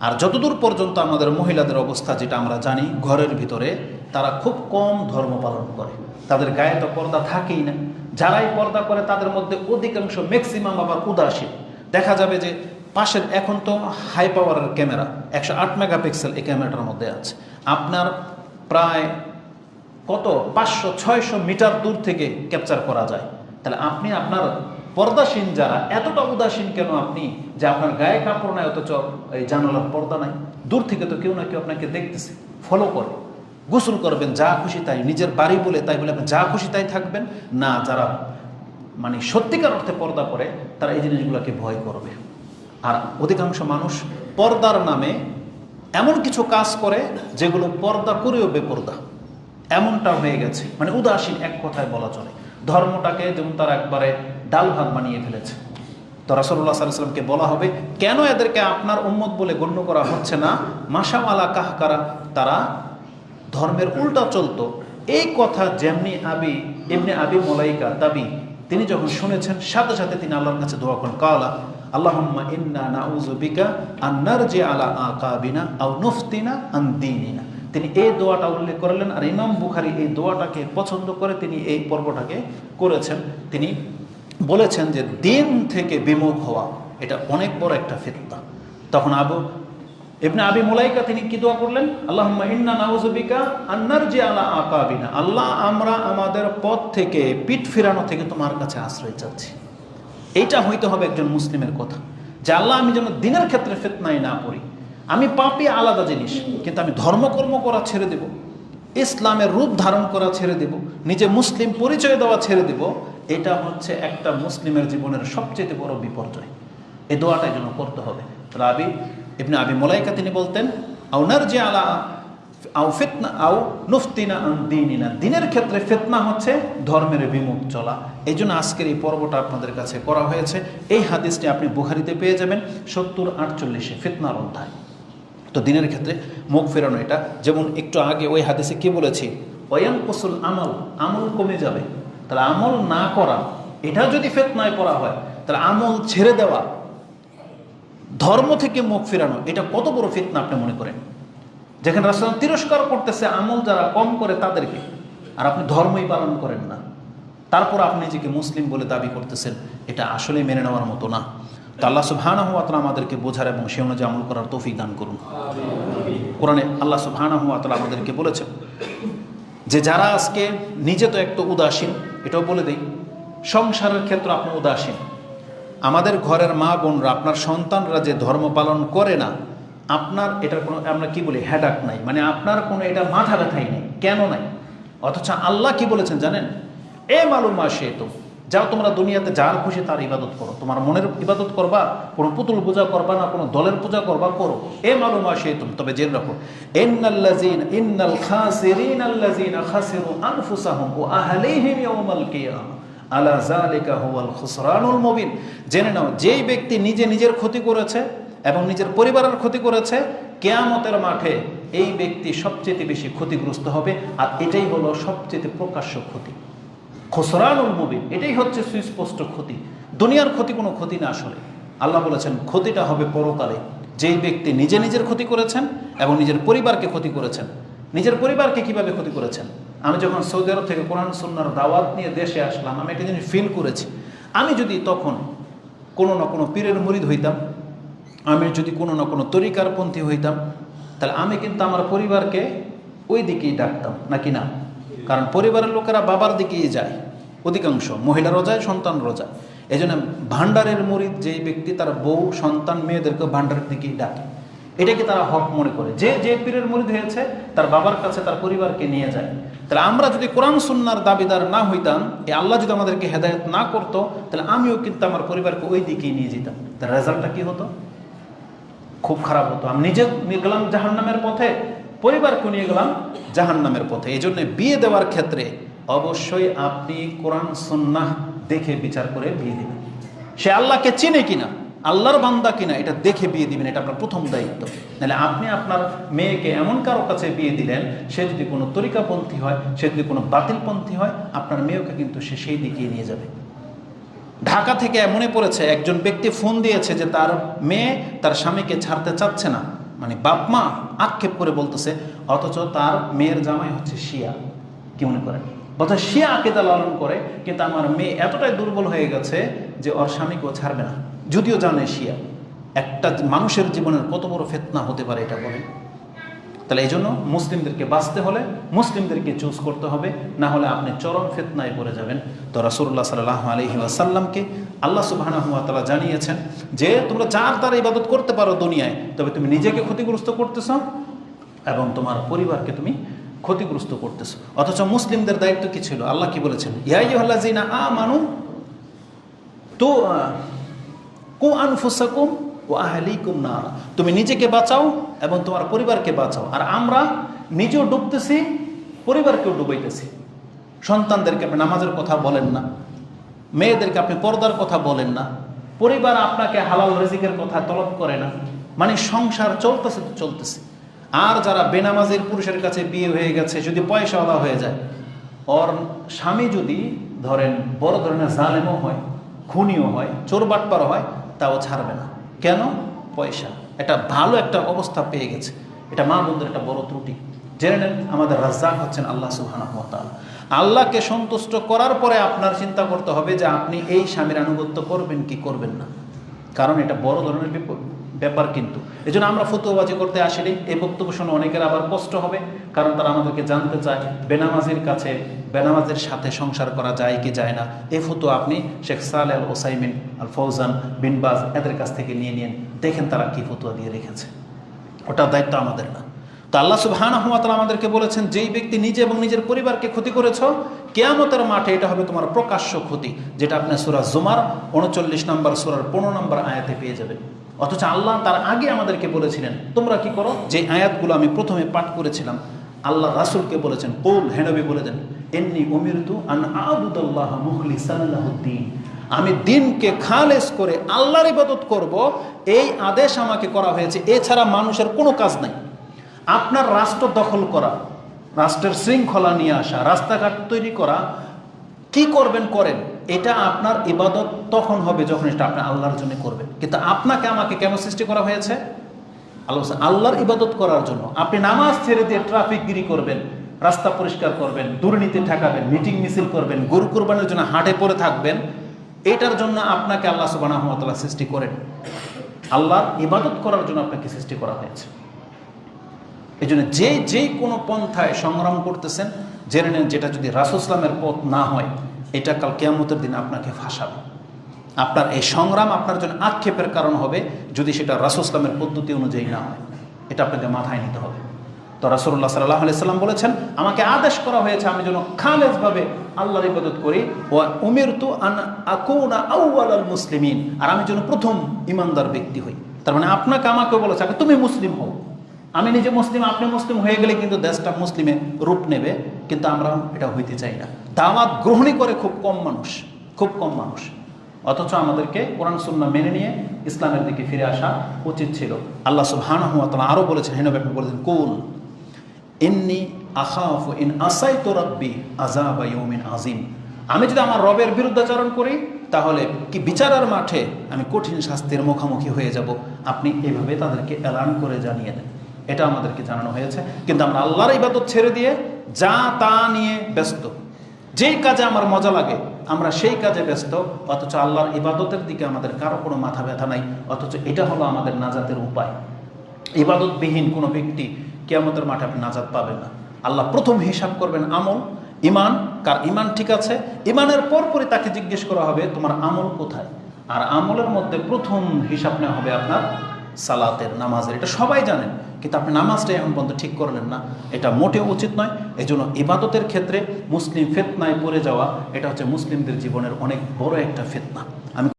আর যতদূর পর্যন্ত আমাদের মহিলাদের অবস্থা যেটা আমরা জানি, ঘরের ভিতরে তারা খুব কম ধর্ম পালন করে। তাদের গায়ে তো পর্দা থাকেই না। যারাই পর্দা করে, তাদের মধ্যে অধিকাংশ ম্যাক্সিমাম আবার উদাসীন। দেখা যাবে যে পাশের এখন তো হাই পাওয়ারের ক্যামেরা একশো আট মেগাপিক্সেল এই ক্যামেরাটার মধ্যে আছে। আপনার প্রায় কত? পাঁচশো, ছয়শো মিটার দূর থেকে ক্যাপচার করা যায়। তাহলে আপনি আপনার পর্দাসীন যারা, এতটা উদাসীন কেন আপনি যে আপনার গায়ে কাপড় নাই, অথচ এই জানালার পর্দা নাই? দূর থেকে তো কেউ না কেউ আপনাকে দেখতেছে ফলো করে, গোসল করবেন, যা খুশি তাই, নিজের বাড়ি বলে তাই বলে আপনি যা খুশি তাই থাকবেন। না, যারা মানে সত্যিকার অর্থে পর্দা করে, তারা এই জিনিসগুলোকে ভয় করবে। আর অধিকাংশ মানুষ পর্দার নামে এমন কিছু কাজ করে, যেগুলো পর্দা করেও বেপর্দা। এমনটা হয়ে গেছে। মানে উদাসীন এক কথায় বলা চলে। ধর্মটাকে যেমন তারা একবারে ডাল ভাত বানিয়ে ফেলেছে। তো রাসল্লাহ সাল্লামকে বলা হবে, কেন এদেরকে আপনার উম্মত বলে গণ্য করা হচ্ছে না? মাসাওয়ালা কাহকারা, তারা ধর্মের উল্টা চলতো। এই কথা যেমনি আবি এমনি আবি মলাইকা দাবি, তিনি যখন শুনেছেন, সাথে সাথে তিনি আল্লাহর কাছে দোয়া করেন, কালা, আল্লাহুম্মা ইন্না নাউযু বিকা আন নারজি আলা আকাবিনা আও নুফতিনা আন দীনিনা। তিনি এই দোয়াটা উল্লেখ করলেন, আর ইমাম বুখারি এই দোয়াটাকে পছন্দ করে তিনি এই পর্বটাকে করেছেন। তিনি বলেছেন যে দিন থেকে বিমুখ হওয়া, এটা অনেক বড় একটা ফিতনা। তখন আবু, ইবনে আবি মুলাইকা তিনি কি দোয়া করলেন? আল্লাহ ইন্না নাউযুবিকা আন্নার যে আলা আকাবিনা। আল্লাহ, আমরা আমাদের পথ থেকে, পিঠ ফিরানো থেকে তোমার কাছে আশ্রয় চাচ্ছি। এইটা হইতে হবে একজন মুসলিমের কথা। যে আল্লাহ, আমি যেন দিনের ক্ষেত্রে ফিতনায় না করি আমি পাপি আলাদা জিনিস, কিন্তু আমি ধর্মকর্ম করা ছেড়ে দেব। ইসলামের রূপ ধারণ করা ছেড়ে দেব। নিজে মুসলিম পরিচয় দেওয়া ছেড়ে দেব। এটা হচ্ছে একটা মুসলিমের জীবনের সবচেয়ে বড় বিপর্যয়। এই দোয়াটাই যেন করতে হবে। আবি ইবনে আবি মোলাইকা তিনি বলতেন আউনার যে আলা আউ ফিতনা আউ নুফতিনা দিনিনা। দিনের ক্ষেত্রে ফেতনা হচ্ছে ধর্মের বিমুখ চলা। এই জন্য আজকের এই পর্বটা আপনাদের কাছে করা হয়েছে। এই হাদিসটি আপনি বুখারিতে পেয়ে যাবেন সত্তর আটচল্লিশে ফিতনার অধ্যায়। তো দিনের ক্ষেত্রে মুখ ফেরানো এটা। যেমন একটু আগে ওই হাদিসে কি বলেছি? ওয়ান কুসুল আমল আমল কমে যাবে। তাহলে আমল না করা এটা যদি ফেতনায় করা হয় তাহলে আমল ছেড়ে দেওয়া ধর্ম থেকে মুখ ফেরানো এটা কত বড় ফিতনা আপনি মনে করেন? যেখানে রাষ্ট্র তিরস্কার করতেছে আমল যারা কম করে তাদেরকে আর আপনি ধর্মই পালন করেন না। তারপর আপনি নিজেকে মুসলিম বলে দাবি করতেছেন এটা আসলে মেনে নেওয়ার মতো না। তো আল্লাহ সুবহানাহু ওয়া তাআলা আমাদেরকে বোঝার এবং সে অনুযায়ী আমল করার তৌফিক দান করুন। কোরআনে আল্লাহ সুবহানাহু ওয়া তাআলা আমাদেরকে বলেছেন যে যারা আজকে নিজে তো একটু উদাসীন, এটাও বলে দিই, সংসারের ক্ষেত্রে আপনি উদাসীন। আমাদের ঘরের মা বোনরা, আপনার সন্তানরা যে ধর্ম পালন করে না, আপনার এটার কোনো, আমরা কি বলি হ্যাডাক নাই। মানে আপনার কোনো এটা মাথা ব্যথাই নেই, কেন নাই? অথচ আল্লাহ কি বলেছেন জানেন? এ মালুম সে তো যাও তোমরা দুনিয়াতে, যার খুশি তার ইবাদত করো। তোমার মনের ইবাদত করবা, কোনো পুতুল পূজা করবা না, কোনো দলের পূজা করবা, করো। এ মালুম সে তুমি তবে জেনে রাখো ইন্নাল খাসিরিন আল্লাযিনা খাসিরু আনফুসাহুম ওয়া আহলিহিম ইয়াউমাল কিয়ামah আলা হুয়াল খুসরানুল মুবিন। জেনে নাও, যেই ব্যক্তি নিজে নিজের ক্ষতি করেছে এবং নিজের পরিবারের ক্ষতি করেছে, কেয়ামতের মাঠে এই ব্যক্তি সবচেয়ে বেশি ক্ষতিগ্রস্ত হবে। আর এটাই হলো সবচেয়ে প্রকাশ্য ক্ষতি। খসরানুল মুবিন এটাই হচ্ছে সুস্পষ্ট ক্ষতি। দুনিয়ার ক্ষতি কোনো ক্ষতি না আসলে। আল্লাহ বলেছেন, ক্ষতিটা হবে পরকালে। যেই ব্যক্তি নিজে নিজের ক্ষতি করেছেন এবং নিজের পরিবারকে ক্ষতি করেছেন, নিজের পরিবারকে কীভাবে ক্ষতি করেছেন? আমি যখন সৌদি আরব থেকে কোরআন সুন্নার দাওয়াত নিয়ে দেশে আসলাম, আমি একটা জিনিস ফিল করেছি। আমি যদি তখন কোনো না কোনো পীরের মুরিদ হইতাম, আমি যদি কোনো না কোনো তরিকার পন্থী হইতাম, তাহলে আমি কিন্তু আমার পরিবারকে ওই দিকেই ডাকতাম, নাকি না? কারণ পরিবারের লোকেরা বাবার দিকেই যায়, অধিকাংশ। মহিলা যায় সন্তান যায়। এই জন্য ভাণ্ডারের মরিদ যেই ব্যক্তি তার বউ, সন্তান, মেয়েদেরকে ভাণ্ডারের দিকেই ডাকে। এটাকে তারা হক মনে করে। যে যে পীরের মরিদ হয়েছে, তার বাবার কাছে তার পরিবারকে নিয়ে যায়। তাহলে আমরা যদি কোরআন, সুন্নার দাবিদার না হইতাম এই আল্লাহ যদি আমাদেরকে হেদায়ত না করতো, তাহলে আমিও কিন্তু আমার পরিবারকে ওই দিকেই নিয়ে যেতাম। তার রেজাল্টটা কি হতো? খুব খারাপ হতো। আমি নিজে গেলাম জাহান্নামের পথে পরিবারকে নিয়ে গেলাম জাহান্নামের পথে। এই জন্য বিয়ে দেওয়ার ক্ষেত্রে অবশ্যই আপনি কোরআন, সুন্নাহ দেখে বিচার করে বিয়ে দেবেন। সে আল্লাহকে চিনে কিনা, আল্লাহর বান্দা কিনা, এটা দেখে বিয়ে দিবেন, এটা আপনার প্রথম দায়িত্ব। নাহলে আপনি আপনার মেয়েকে এমন কারও কাছে বিয়ে দিলেন, সে যদি কোনো তরিকাপন্থী হয়, সে যদি কোনো বাতিলপন্থী হয়, আপনার মেয়েকে কিন্তু সে সেই দিকে নিয়ে যাবে। ঢাকা থেকে মনে পড়েছে, একজন ব্যক্তি ফোন দিয়েছে যে তার মেয়ে তার স্বামীকে ছাড়তে চাচ্ছে না। মানে বাপ মা আক্ষেপ করে বলতেছে, অথচ তার মেয়ের জামাই হচ্ছে শিয়া। কি মনে করেন? অথচ শিয়া আকিদা লালন করে, কিন্তু আমার মেয়ে এতটাই দুর্বল হয়ে গেছে যে ওর স্বামীকে ও ছাড়বে না। যদিও জানে শিয়া। একটা মানুষের জীবনের কত বড় ফেতনা হতে পারে এটা বলেন। তাহলে এই জন্য মুসলিমদেরকে বাঁচতে হলে মুসলিমদেরকে চুজ করতে হবে, না হলে আপনি চরম ফেতনায় পড়ে যাবেন। তো রাসুল্লাহ সাল্লাহ আলহি আসাল্লামকে আল্লাহ সুবাহানহাতালা জানিয়েছেন যে, তোমরা যার দ্বারা ইবাদত করতে পারো দুনিয়ায়, তবে তুমি নিজেকে ক্ষতিগ্রস্ত করতেছ এবং তোমার পরিবারকে তুমি ক্ষতিগ্রস্ত করতেছ। অথচ মুসলিমদের দায়িত্ব কি ছিল? আল্লাহ কি বলেছেন? ইয়াইহল্লা জিনা আ মানু তো কু আনফুসাকুম ও আহলিকুম নারা। তুমি নিজেকে বাঁচাও এবং তোমার পরিবারকে বাঁচাও। আর আমরা নিজেও ডুবতেছি, পরিবারকেও ডুবাইতেছি। সন্তানদেরকে আপনি নামাজের কথা বলেন না, মেয়েদেরকে আপনি পর্দার কথা বলেন না। পরিবার আপনাকে হালাল রেজিকের কথা তলব করে না। মানে সংসার চলতেছে তো চলতেছে। আর যারা বেনামাজির পুরুষের কাছে বিয়ে হয়ে গেছে, যদি পয়সাওয়ালা হয়ে যায়, ওর স্বামী যদি ধরেন বড় ধরনের জালেমও হয়, খুনিও হয়, চোর বাটপার হয়, তাও ছাড়বে না। কেন? পয়সা। এটা ভালো একটা অবস্থা পেয়ে গেছে। এটা মা বোনদের একটা বড় ত্রুটি। জেনে নেন, আমাদের রাজ্জাক হচ্ছেন আল্লাহ তাআলা। আল্লাহকে সন্তুষ্ট করার পরে আপনার চিন্তা করতে হবে যে আপনি এই স্বামীর আনুগত্য করবেন কি করবেন না। কারণ এটা বড় ধরনের ব্যাপার কিন্তু। এই জন্য আমরা ফতুয়াবাজি করতে আসিনি। এই বক্তব্য শুনে অনেকের আবার কষ্ট হবে। কারণ তারা আমাদেরকে জানতে চায়, বেনামাজির কাছে বেনামাজের সাথে সংসার করা যায় কি যায় না এই ফতুয়া আপনি শেখ সালে আল ওসাইমিন আল ফৌজান বিনবাজ এদের কাছ থেকে নিয়ে নিন। দেখেন তারা কি ফতুয়া দিয়ে রেখেছে। ওটার দায়িত্ব আমাদের না। তো আল্লাহ সুবহানাহু ওয়া তাআলা আমাদেরকে বলেছেন, যেই ব্যক্তি নিজে এবং নিজের পরিবারকে ক্ষতি করেছ, কেয়ামতের মাঠে এটা হবে তোমার প্রকাশ্য ক্ষতি, যেটা আপনি সূরা জুমার উনচল্লিশ নম্বর, সুরার পনেরো নম্বর আয়াতে পেয়ে যাবেন। অথচ আল্লাহ তার আগে আমাদেরকে বলেছিলেন, তোমরা কি করো? যে আয়াতগুলো আমি প্রথমে পাঠ করেছিলাম আল্লাহ রাসূলকে বলেছেন, কোল হেনবি বলে দেন এন্নি উমিরতু আন আবুদুল্লাহ মুখলিসাল্লাহুদ্দিন আমি দিনকে খালেস করে আল্লাহর ইবাদত করব, এই আদেশ আমাকে করা হয়েছে। এছাড়া মানুষের কোনো কাজ নাই। আপনার রাষ্ট্র দখল করা, রাষ্ট্রের শৃঙ্খলা নিয়ে আসা, রাস্তাঘাট তৈরি করা, কি করবেন, করেন, এটা আপনার ইবাদত তখন হবে যখন এটা আপনি আল্লাহর জন্য করবেন। কিন্তু আপনাকে, আমাকে কেন সৃষ্টি করা হয়েছে? আল্লাহ আল্লাহর ইবাদত করার জন্য। আপনি নামাজ ছেড়ে দিয়ে ট্রাফিক গিরি করবেন, রাস্তা পরিষ্কার করবেন, দুর্নীতি ঠেকাবেন মিটিং মিছিল করবেন, গরু কোরবানের জন্য হাটে পড়ে থাকবেন, এটার জন্য আপনাকে আল্লাহ সুবাহ সৃষ্টি করেন। আল্লাহর ইবাদত করার জন্য আপনাকে সৃষ্টি করা হয়েছে। এই জন্য যে যে কোনো পন্থায় সংগ্রাম করতেছেন, জেনে নেন যেটা যদি রাসুসলামের পথ না হয়, এটা কাল কেয়ামতের দিন আপনাকে ফাঁসাবে। আপনার এই সংগ্রাম আপনার জন্য আক্ষেপের কারণ হবে যদি সেটা রাসুসলামের পদ্ধতি অনুযায়ী না হয়। এটা আপনাকে মাথায় নিতে হবে। তো রাসুল্লাহ সাল্লাহ সাল্লাম বলেছেন, আমাকে আদেশ করা হয়েছে আমি যেন খালেজভাবে আল্লাহর ইবাদত করি। ও উমের তু আন আকুনা আউয়াল আল মুসলিমিন আর আমি যেন প্রথম ইমানদার ব্যক্তি হই। তার মানে আপনাকে আমাকে বলেছে, আগে তুমি মুসলিম হও। আমি নিজে মুসলিম, আপনি মুসলিম হয়ে গেলে কিন্তু দেশটা মুসলিমে রূপ নেবে, কিন্তু আমরা এটা হইতে চাই না। দাওয়াত গ্রহণই করে খুব কম মানুষ, খুব কম মানুষ। অথচ আমাদেরকে কোরআন সুন্না মেনে নিয়ে ইসলামের দিকে ফিরে আসা উচিত ছিল। আল্লাহ সুবহানাহু ওয়া তাআলা আরও বলেছেন হেনবে আপনি বলেছেন কুল, ইন্নি আখাফ ইন আসাই তো রব্বি আজাবা ইউমিন আজিম আমি যদি আমার রবের বিরুদ্ধাচরণ করি, তাহলে কি বিচারের মাঠে আমি কঠিন শাস্তির মুখোমুখি হয়ে যাব? আপনি এভাবে তাদেরকে এলান করে জানিয়ে দেন। এটা আমাদেরকে জানানো হয়েছে। কিন্তু আমরা আল্লাহর ইবাদত ছেড়ে দিয়ে যা তা নিয়ে ব্যস্ত। যেই কাজে আমার মজা লাগে, আমরা সেই কাজে ব্যস্ত, অথচ আল্লাহর ইবাদতের দিকে আমাদের কারও কোনো মাথা ব্যথা নাই, অথচ এটা হলো আমাদের নাজাতের উপায়। ইবাদতবিহীন কোনো ব্যক্তি কেয়ামতের মাঠে আপনি নাজাত পাবেন না। আল্লাহ প্রথম হিসাব করবেন আমল, ইমান, কার ইমান ঠিক আছে, ইমানের পরপরই তাকে জিজ্ঞেস করা হবে, তোমার আমল কোথায়? আর আমলের মধ্যে প্রথম হিসাব নেওয়া হবে আপনার সালাতের, নামাজের। এটা সবাই জানেন, কিন্তু আপনি নামাজটা এখন পর্যন্ত ঠিক করলেন না। এটা মোটেও উচিত নয় এই জন্য ইবাদতের ক্ষেত্রে মুসলিম ফেতনায় পড়ে যাওয়া, এটা হচ্ছে মুসলিমদের জীবনের অনেক বড় একটা ফেতনা।